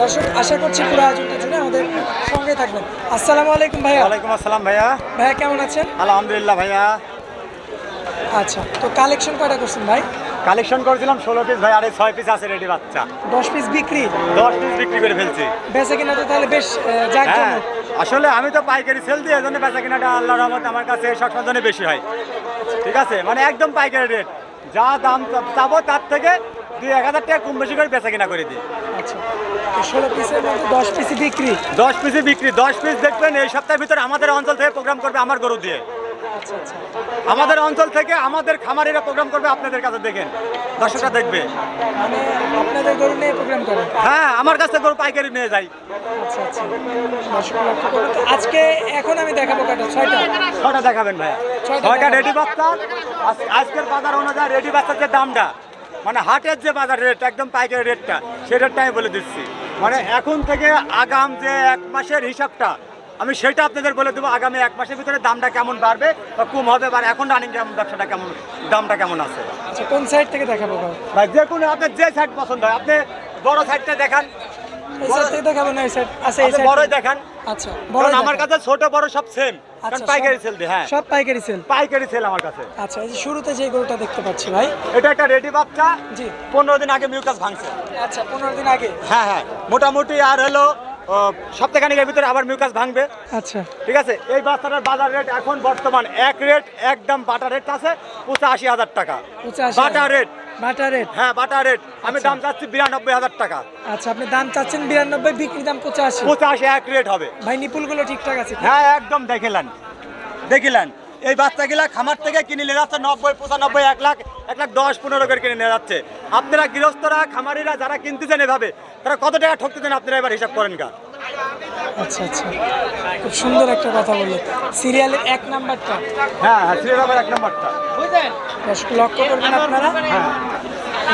দর্শক আশা করছি পুরো আয়োজনটা জুড়ে আমাদের সঙ্গে থাকবেন। আসসালামু আলাইকুম ভাইয়া। ওয়ালাইকুম আসসালাম ভাইয়া। ভাইয়া কেমন আছেন? আলহামদুলিল্লাহ ভাইয়া। আচ্ছা তো কালেকশন কয়টা করছেন ভাই? কালেকশন করেছিলাম ষোলো পিস ভাই আরে ছয় পিস আছে রেডি বাচ্চা। দশ পিস বিক্রি? দশ পিস বিক্রি করে ফেলছি। বেচে কিনা তো তাহলে বেশ যাক হ্যাঁ আসলে আমি তো পাইকারি সেল দিই এজন্য বেচা কিনাটা আল্লাহ রহমত আমার কাছে সবসময় জন্য বেশি হয়। ঠিক আছে? মানে একদম পাইকারি রেট যা দাম চাবো তার থেকে দুই এক হাজার টাকা কম বেশি করে বেচা কিনা করে দিই আচ্ছা। ষোলো পিসের মধ্যে দশ পিসই বিক্রি? দশ পিসই বিক্রি। দশ পিস দেখবেন এই সপ্তাহের ভিতরে আমাদের অঞ্চল থেকে প্রোগ্রাম করবে আমার গরু দিয়ে। আচ্ছা আচ্ছা। আমাদের অঞ্চল থেকে আমাদের খামারিরা প্রোগ্রাম করবে আপনাদের কাছে দেখেন। দর্শকরা দেখবে। মানে আপনাদের গরু নিয়ে প্রোগ্রাম হ্যাঁ আমার কাছে গরু পাইকারি নিয়ে যাই। আজকে এখন আমি দেখাবো কয়টা? ছয়টা? ছয়টা দেখাবেন ভাই ছয়টা রেডি বাচ্চা আজকের বাজার অনুযায়ী রেডি বাচ্চার যে দামটা মানে হাটের যে বাজার রেট একদম পাইকারি রেটটা সেই রেটটা আমি বলে দিচ্ছি। মানে এখন থেকে আগাম যে এক মাসের হিসাবটা আমি সেটা আপনাদের বলে দেবো আগামী এক মাসের ভিতরে দামটা কেমন বাড়বে বা কম হবে বা এখন রানিং ব্যবসাটা কেমন দামটা কেমন আছে। আচ্ছা কোন সাইড থেকে দেখাবো ভাই? যে কোনো আপনার যে সাইড পছন্দ হয় আপনি বড় সাইডটা দেখান। থেকে দেখাবো না এই সাইড আচ্ছা বড়ই দেখান। আচ্ছা কারণ আমার কাছে ছোট বড় সব সেম কারণ আচ্ছা, পাইকারি সেল হ্যাঁ। সব পাইকারি সেল পাইকারি সেল আমার কাছে। আচ্ছা এই যে শুরুতে যে গরুটা দেখতে পাচ্ছি ভাই। এটা একটা রেডি বাচ্চা। জি। পনেরো দিন আগে মিউকাস ভাঙছে। আচ্ছা পনেরো দিন আগে। হ্যাঁ হ্যাঁ। মোটামুটি আর হলো সপ্তাহখানিকের ভিতরে আবার মিউকাস ভাঙবে। আচ্ছা। ঠিক আছে? এই বাচ্চাটার বাজার রেট এখন বর্তমান এক রেট একদম বাটা রেট আছে পঁচাশি হাজার টাকা। বাটা রেট বাটা রেট? হ্যাঁ বাটা রেট। আমি দাম চাচ্ছি বিরানব্বই হাজার টাকা। আচ্ছা আপনি দাম চাচ্ছেন বিরানব্বই বিক্রি দাম পঁচাশি। পঁচাশি এক রেট হবে। ভাই নিপুলগুলো ঠিকঠাক আছে হ্যাঁ একদম দেখিলেন দেখিলেন এই বাচ্চাগুলা খামার থেকে কিনে নিয়ে যাচ্ছে নব্বই পঁচানব্বই এক লাখ এক লাখ দশ পনেরো করে কিনে নিয়ে যাচ্ছে। আপনারা গৃহস্থরা খামারিরা যারা কিনতেছেন এভাবে তারা কত টাকা ঠকতেছেন আপনারা এবার হিসাব করেন গা? আচ্ছা আচ্ছা। খুব সুন্দর একটা কথা বললেন সিরিয়ালের এক নাম্বারটা। হ্যাঁ হ্যাঁ শ্রীরামের এক নম্বরটা। লক্ষ্য করবেন আপনারা। হ্যাঁ।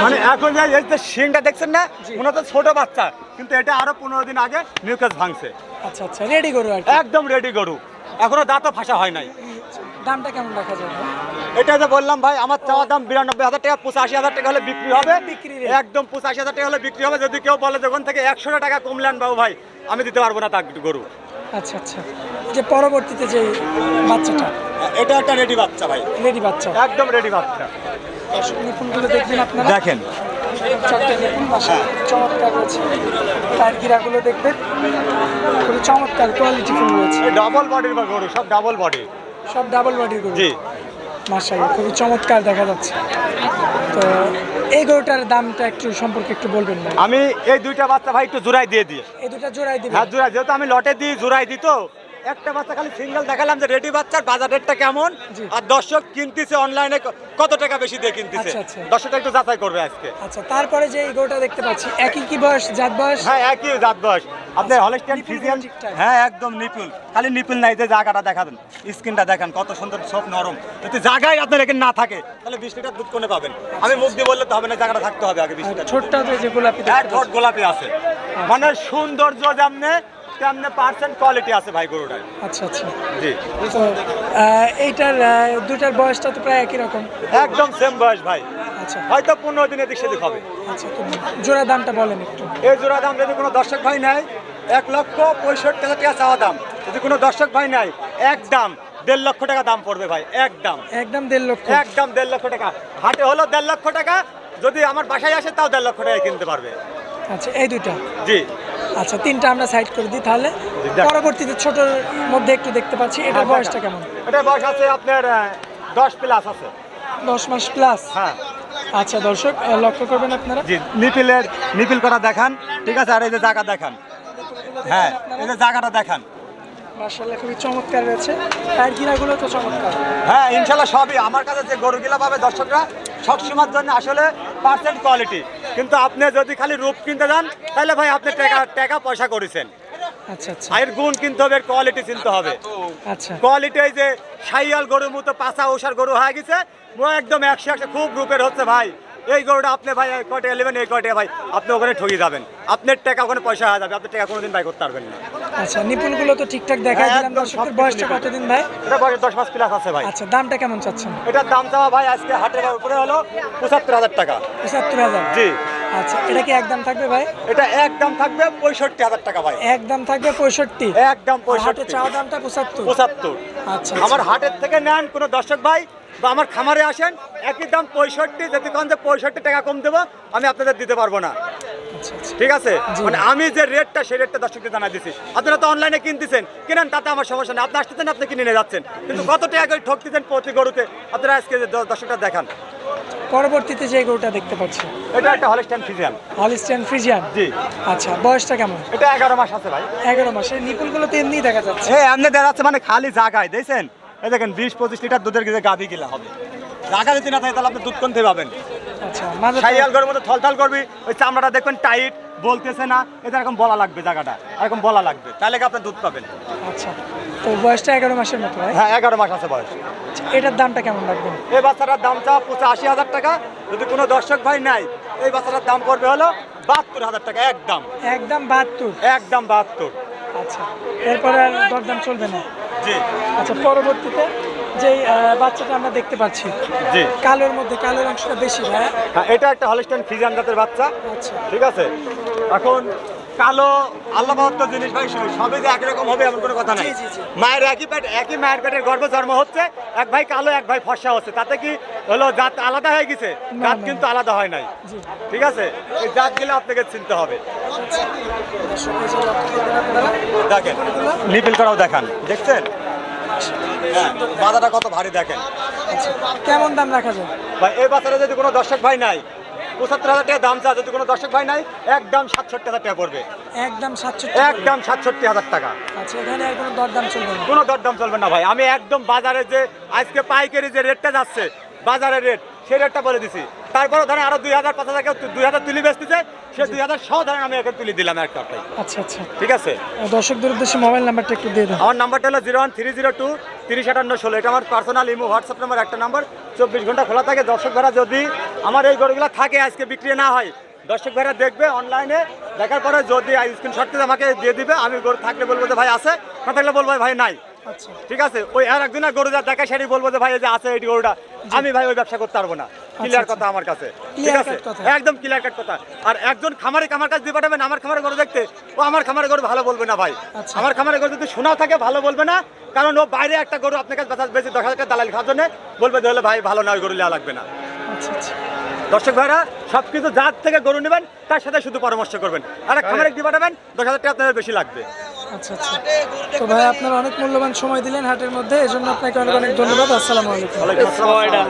মানে এখন এই যে শিংটা দেখছেন না মনে হচ্ছে ছোট বাচ্চা কিন্তু এটা আরও পনেরো দিন আগে মিউকাস ভাঙছে। আচ্ছা আচ্ছা রেডি করো আর কি। একদম রেডি গরু। এখনও দাঁতও ফাঁসা হয় নাই। দামটা কেমন রাখা যাবে এটা যে বললাম ভাই আমার চাওয়া দাম বিরানব্বই হাজার টাকা পঁচাশি হাজার টাকা হলে বিক্রি হবে। বিক্রি rate। একদম পঁচাশি হাজার টাকা হলে বিক্রি হবে। যদি কেউ বলে যখন থেকে একশো টাকা কমলেন বাবু ভাই আমি দিতে পারব না তার গরু। আচ্ছা আচ্ছা। যে পরবর্তীতে যে বাচ্চাটা এটা একটা রেডি বাচ্চা ভাই। রেডি বাচ্চা। একদম রেডি বাচ্চা। নিপুণগুলো দেখবেন আপনারা। দেখেন। নিপুণ বাসা চমৎকার রয়েছে। টায়ার গিরাগুলো দেখবেন। খুবই চমৎকার কোয়ালিটি ফুল রয়েছে। ডাবল বডির বা গরু সব ডাবল বডি সব ডাবল বডির গরু। জি। মার্শাল্লাহ খুবই চমৎকার দেখা যাচ্ছে। তো এই গরুটার দামটা একটু সম্পর্কে একটু বলবেন না আমি এই দুইটা বাচ্চা ভাই একটু জোড়াই দিয়ে দিয়ে এই দুটা জোড়াই দিবেন? হ্যাঁ জোড়াই। যেহেতু আমি লটে দিই জোড়াই দিই তো একটা বাচ্চা খালি সিঙ্গেল দেখালাম যে রেডি বাচ্চার বাজার রেটটা কেমন? আর দর্শক কিনতেছে অনলাইনে কত টাকা বেশি দিয়ে কিনতেছে? আচ্ছা, আচ্ছা। দর্শকটা একটু যাচাই করবে আজকে। আচ্ছা তারপরে যে গরুটা দেখতে পাচ্ছি একই কি বয়স? জাত বয়স? হ্যাঁ একই জাত বয়স। আপনার হলস্টিয়ান নিপুল ফিজিয়ান হ্যাঁ একদম নিপুল খালি নিপুল নাই যে জায়গাটা দেখাবেন স্কিনটা দেখেন কত সুন্দর সব নরম। যদি জায়গায় আপনার এখানে না থাকে তাহলে বিশ লিটার দুধ কোনে পাবেন? আমি মুখ দিয়ে বললে তো হবে না জায়গাটা থাকতে হবে আগে বিশ লিটার ছোট্ট যে গোলাপি দেখতে ঠোঁট গোলাপি আছে। মানে সৌন্দর্য যেমনে তেমনি পার্সেন্ট কোয়ালিটি আছে ভাই গরুটায় আচ্ছা আচ্ছা। জি। তো এইটার দুটার বয়সটা তো প্রায় একই রকম? একদম সেম বয়স ভাই। আচ্ছা। হয়তো পনেরো দিন এদিক সেদিক হবে। আচ্ছা তো জোড়া দামটা বলেন একটু। এই জোড়া দাম যদি কোনো দর্শক ভাই নেয় এক লক্ষ পঁয়ষট্টি হাজার টাকা চাওয়া দাম। যদি কোনো দর্শক ভাই নেয় এক দাম দেড় লক্ষ টাকা দাম পড়বে ভাই এক দাম। একদম দেড় লক্ষ। একদম দেড় লক্ষ টাকা। হাটে হলো দেড় লক্ষ টাকা যদি আমার বাসায় আসে তাও দেড় লক্ষ টাকা কিনতে পারবে। আচ্ছা এই দুইটা? জি। আচ্ছা তিনটা আমরা সাইড করে দিই তাহলে। পরবর্তীতে ছোটর মধ্যে একটু দেখতে পাচ্ছি। এটার বয়সটা কেমন? এটা বয়স আছে আপনার দশ প্লাস আছে। দশ মাস প্লাস হ্যাঁ। আচ্ছা দর্শক লক্ষ্য করবেন আপনারা। জি নিপিলের নিপিল করা দেখান। ঠিক আছে আর এই যে জায়গা দেখান। হ্যাঁ এই যে জায়গাটা দেখান। মার্শাল্লাহ খুবই চমৎকার রয়েছে। টায়ার গিরাগুলো তো চমৎকার। হ্যাঁ ইনশাল্লাহ সবই। আমার কাছে যে গরুগুলা পাবে দর্শকরা সবসময়ের জন্য আসলে পার্সেন্ট কোয়ালিটি কিন্তু আপনি যদি খালি রূপ কিনতে যান তাহলে ভাই আপনি টাকা টাকা পয়সা করেছেন। আচ্ছা আচ্ছা। এর গুণ কিনতে হবে কোয়ালিটি চিনতে হবে। আচ্ছা। কোয়ালিটি এই যে সাইয়াল গরুর মতো পাঁচা ওষার গরু হয়ে গেছে একদম একশো একশো খুব রূপের হচ্ছে ভাই। এই গরুটা আপনি ভাই এই নেবেন ভাই আপনি ওখানে যাবেন। আপনার টাকা ওখানে পয়সা হয়ে যাবে আপনার টাকা কোনোদিন ভাই করতে পারবেন না। আচ্ছা নিপুলগুলো তো ঠিকঠাক দেখাই দিলাম। সবকিছু বয়সটা। কতদিন ভাই? এটা বয়স দশ মাস প্লাস আছে ভাই। আচ্ছা দামটা কেমন চাচ্ছেন? এটার দাম চাওয়া ভাই আজকে হাটের উপরে হলো পঁচাত্তর হাজার টাকা। পঁচাত্তর হাজার? জি। আচ্ছা এটা কি একদম থাকবে ভাই? এটা একদম থাকবে পঁয়ষট্টি হাজার টাকা ভাই। একদম থাকবে পঁয়ষট্টি? একদম হাটে পঁয়ষট্টি। চাওয়া দামটা পঁচাত্তর? পঁচাত্তর। আচ্ছা আমার হাটের থেকে নেন কোনো দর্শক ভাই বা আমার খামারে আসেন একই দাম পঁয়ষট্টি যদি কোন যে পঁয়ষট্টি টাকা কম দেবো আমি আপনাদের দিতে পারব না। আচ্ছা আচ্ছা ঠিক আছে? মানে আমি যে রেটটা সেই রেটটা দর্শকদের জানাই দিচ্ছি আপনারা তো অনলাইনে কিনতেছেন কিনেন তাতে আমার সমস্যা নেই। আপনি আসতেছেন আপনি কিনে নিয়ে যাচ্ছেন। কিন্তু কত টাকা করে ঠকতেছেন প্রতি গরুতে। আপনারা আজকে যে দর্শকটা দেখান। পরবর্তীতে যে গরুটা দেখতে পাচ্ছি। এটা একটা হলিস্টান ফিজিয়ান হলিস্টেন ফ্রিজিয়ান জি। আচ্ছা বয়সটা কেমন? এটা এগারো মাস আছে ভাই। এগারো মাসের নিপুলগুলো তো এমনি দেখা যাচ্ছে। হ্যাঁ এমনি দেখা যাচ্ছে মানে খালি জায়গায় দেখছেন? এই দেখেন বিশ পঁচিশ লিটার দুধের গিয়ে গাভি গিলা হবে। জায়গা যদি না থাকে তাহলে আপনি দুধ কোনতে পাবেন? আচ্ছা মাঝে সাইয়াল গরুর মধ্যে থলথল করবি ওই চামড়াটা দেখবেন টাইট বলতেছে না এটা এরকম বলা লাগবে জায়গাটা এরকম বলা লাগবে। তাহলে কি আপনি দুধ পাবেন? আচ্ছা তো বয়সটা এগারো মাসের মতো হ্যাঁ এগারো মাস আছে বয়স। আচ্ছা, এটার দামটা কেমন রাখবেন এই বাচ্চাটার দাম চা পঁচাশি হাজার টাকা যদি কোনো দর্শক ভাই নাই এই বাচ্চাটার দাম পড়বে হলো বাহাত্তর হাজার টাকা একদম। একদম বাহাত্তর? একদম বাহাত্তর। আচ্ছা এরপরে আর দরদাম চলবে না? জি। আচ্ছা পরবর্তীতে? যে বাচ্চাটা আমরা দেখতে পাচ্ছি। জি। কালোর মধ্যে কালোর অংশটা বেশি ভাই হ্যাঁ এটা একটা হলিস্টান ফিজান জাতের বাচ্চা। আচ্ছা। ঠিক আছে? এখন কালো আল্লাহ মহত্ব জিনিস ভাই সবই যে একই রকম হবে এমন কোনো কথা নাই। মায়ের একই পেট একই মায়ের পেটের গর্ভ জন্ম হচ্ছে এক ভাই কালো এক ভাই ফর্সা হচ্ছে। তাতে কি হলো জাত আলাদা হয়ে গেছে? জাত কিন্তু আলাদা হয় নাই। ঠিক আছে? এই জাত গেলে আপনাকে চিনতে হবে। আপনারা। দেখেন নিপিল করাও দেখান। দেখছেন? হ্যাঁ বাজারটা কত ভারী দেখেন? আচ্ছা কেমন দাম রাখা যায়? ভাই এই বাজারে যদি কোনো দর্শক ভাই নাই পঁচাত্তর হাজার টাকা দাম চা যদি কোনো দর্শক ভাই নাই একদম সাতষট্টি হাজার টাকা পড়বে। একদম সাতষট্টি একদম সাতষট্টি হাজার টাকা। আচ্ছা এখানে আর কোনো দরদাম চলবে না? কোনো দরদাম চলবে না ভাই। আমি একদম বাজারে যে আজকে পাইকারি যে রেটটা যাচ্ছে বাজারের রেট সেই রেটটা বলে দিছি। তারপরে ধরেন আরও দুই হাজার পাঁচ হাজার দুই হাজার তুলি বেচতেছে সে দুই হাজার সহ ধরেন আমি এখন তুলি দিলাম একটা আচ্ছা আচ্ছা। ঠিক আছে? দর্শকদের উদ্দেশ্যে মোবাইল নাম্বারটা একটু দিয়ে দেন। আমার নাম্বারটা হলো zero one three zero two তিরিশ আটান্ন ষোলো এটা আমার পার্সোনাল ইমো হোয়াটসঅ্যাপ নাম্বার একটা নাম্বার চব্বিশ ঘণ্টা খোলা থাকে। দর্শক ভাড়া যদি আমার এই গরুগুলো থাকে আজকে বিক্রি না হয় দর্শক ভাড়া দেখবে অনলাইনে দেখার পরে যদি স্ক্রিনশট করে আমাকে দিয়ে দিবে আমি গরু থাকলে বলব যে ভাই আছে না থাকলে বলব ভাই নাই। ঠিক আছে ওই আর একদিনের গরু যা দেখা সেটি বলব যে ভাই এই যে আছে এই গরুটা আমি ভাই ওই ব্যবসা করতে পারব না। ক্লিয়ার আচ্ছা। কথা আমার কাছে। ঠিক আছে? একদম ক্লিয়ার কাট কথা। আর একজন খামারে আমার কাছে দিয়ে পাঠাবেন আমার খামারে গরু দেখতে ও আমার খামারে গরু ভালো বলবে না ভাই। আচ্ছা। আমার খামারে গরু যদি শোনাও থাকে ভালো বলবে না কারণ ও বাইরে একটা গরু আপনার কাছে বেশি দশ হাজার টাকা দালালি খাওয়ার জন্য বলবে যে হলে ভাই ভালো না ওই গরু নেওয়া লাগবে না। আচ্ছা আচ্ছা। দর্শক ভাইরা সব কিছু যার থেকে গরু নেবেন তার সাথে শুধু পরামর্শ করবেন। আর খামারে দিয়ে পাঠাবেন দশ হাজার টাকা আপনাদের বেশি লাগবে। আচ্ছা আচ্ছা। তো ভাই আপনার অনেক মূল্যবান সময় দিলেন হাটের মধ্যে এজন্য আপনাকে অনেক অনেক ধন্যবাদ। আসসালামু আলাইকুম। আসসালাম।